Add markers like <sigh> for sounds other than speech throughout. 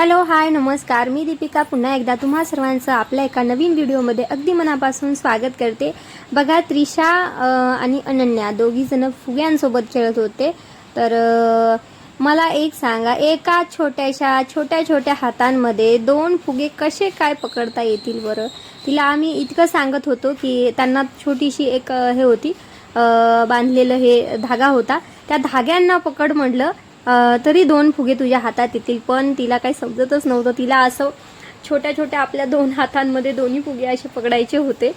Hello hi नमस्कार. मी दीपिका. पुन्हा एकदा तुम्हा सर्वांचं आपल्या एका नवीन व्हिडिओमध्ये अगदी मनापासून स्वागत करते. बघा त्रिशा आणि अनन्या दोघी जण फुग्यांसोबत खेळत होते. तर मला एक सांगा एका छोट्याशा छोट्या छोट्या हातांमध्ये दोन फुगे कसे काय पकडता येतील बरं? तिला आम्ही इतकं सांगत होतो की त्यांना छोटीशी एक हे होती बांधलेलं हे धागा होता. त्या धाग्यांना पकड म्हटलं तरी दोन फुगे तुझ्या हातात येतील पण तिला काही समजतच नव्हतं. तिला असं छोट्या छोट्या आपल्या दोन हातांमध्ये दोन्ही फुगे असे पकडायचे होते.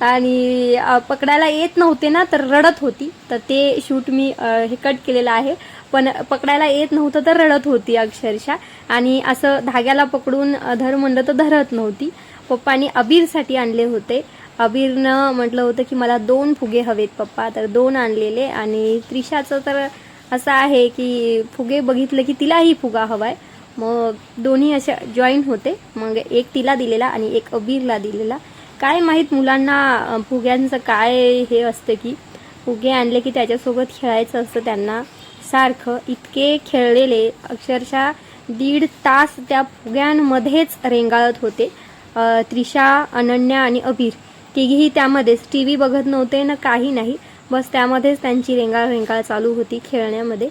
आणि पकडायला येत नव्हते ना तर रडत होती. तर ते शूट मी हे कट केलेलं आहे. पण पकडायला येत नव्हतं तर रडत होती अक्षरशः. आणि असं धाग्याला पकडून धर म्हणलं तर धरत नव्हती. पप्पानी अबीरसाठी आणले होते. अबीरनं म्हटलं होतं की मला दोन फुगे हवेत पप्पा. तर दोन आणलेले आणि त्रिशाचं तर असं आहे की फुगे बघितलं की तिलाही फुगा हवाय. मग दोन्ही अशा जॉईन होते. मग एक तिला दिलेला आणि एक अबीरला दिलेला. काय माहीत मुलांना फुग्यांचं काय हे असतं की फुगे आणले की त्याच्यासोबत खेळायचं असतं त्यांना सारखं. इतके खेळलेले अक्षरशः दीड तास त्या फुग्यांमध्येच रेंगाळत होते. त्रिशा अनन्या आणि अबीर. तिघीही त्यामध्येच. टी व्ही बघत नव्हते ना काही नाही. बस त्यामध्येच त्यांची रेंगाळ रेंगाळ चालू होती खेळण्यामध्ये.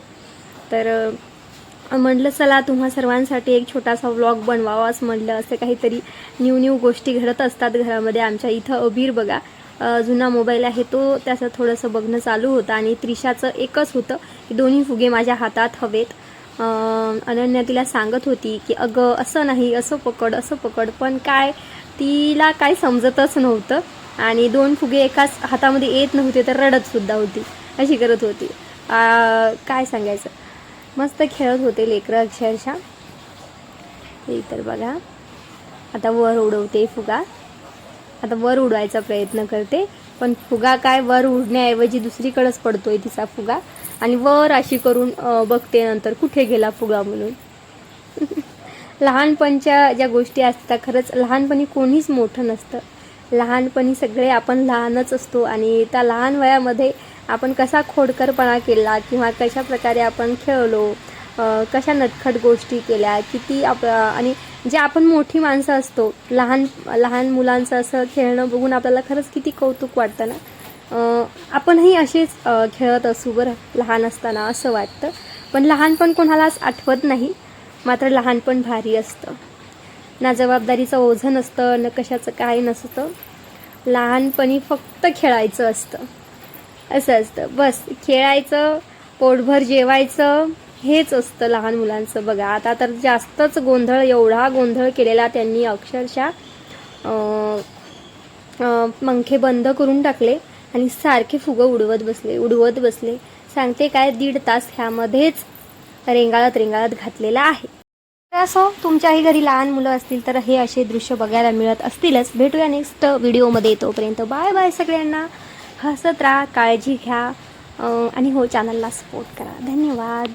तर म्हटलं चला तुम्हा सर्वांसाठी एक छोटासा व्लॉग बनवावाच म्हटलं. असं काहीतरी न्यू न्यू गोष्टी घडत असतात घरामध्ये आमच्या इथं. अबीर बघा जुना मोबाईल आहे तो त्याचं थोडंसं बघणं चालू होतं आणि त्रिशाचं एकच होतं. की दोन्ही फुगे माझ्या हातात हवेत. अनन्या तिला सांगत होती की अगं असं नाही असं पकड असं पकड. पण काय तिला काय समजतच नव्हतं. आणि दोन फुगे एकाच हातामध्ये येत नव्हते तर रडत सुद्धा होती. अशी करत होती. काय सांगायचं? मस्त खेळत होते लेकरं अक्षरशः. हे तर बघा. आता वर उडवते फुगा. आता वर उडवायचा प्रयत्न करते. पण फुगा काय वर उडण्याऐवजी दुसरीकडेच पडतोय तिचा फुगा. आणि वर अशी करून बघते नंतर कुठे गेला फुगा म्हणून. <laughs> लहानपणच्या ज्या गोष्टी असतात खरंच लहानपणी कोणीच मोठं नसतं. लहानपणी सगळे आपण लहानच असतो आणि त्या लहान वयामध्ये आपण कसा खोडकरपणा केला किंवा कशा प्रकारे आपण खेळलो कशा नटखट गोष्टी केल्या किती आप आणि जे आपण मोठी माणसं असतो लहान लहान मुलांचं असं खेळणं बघून आपल्याला खरंच किती कौतुक वाटतं ना? आपणही असेच खेळत असू बरं लहान असताना असं वाटतं. पण लहानपण कोणालाच आठवत नाही मात्र लहानपण भारी असतं. ना जबाबदारीचं ओझं नसतं न कशाचं काय नसतं. लहानपणी फक्त खेळायचं असतं. असं असतं. बस खेळायचं पोटभर जेवायचं हेच असतं लहान मुलांचं. बघा आता तर जास्तच गोंधळ एवढा गोंधळ केलेला त्यांनी अक्षरशः पंखे बंद करून टाकले आणि सारखे फुगं उडवत बसले उडवत बसले. सांगते काय दीड तास ह्यामध्येच रेंगाळत रेंगाळत घातलेला आहे. असो तुमच्याही घरी लहान मुलं असतील तर हे असे दृश्य बघायला मिळत असतीलच. भेटूया नेक्स्ट व्हिडिओमध्ये तोपर्यंत. बाय बाय सगळ्यांना. हसत राहा काळजी घ्या. आणि हो चॅनलला सपोर्ट करा. धन्यवाद.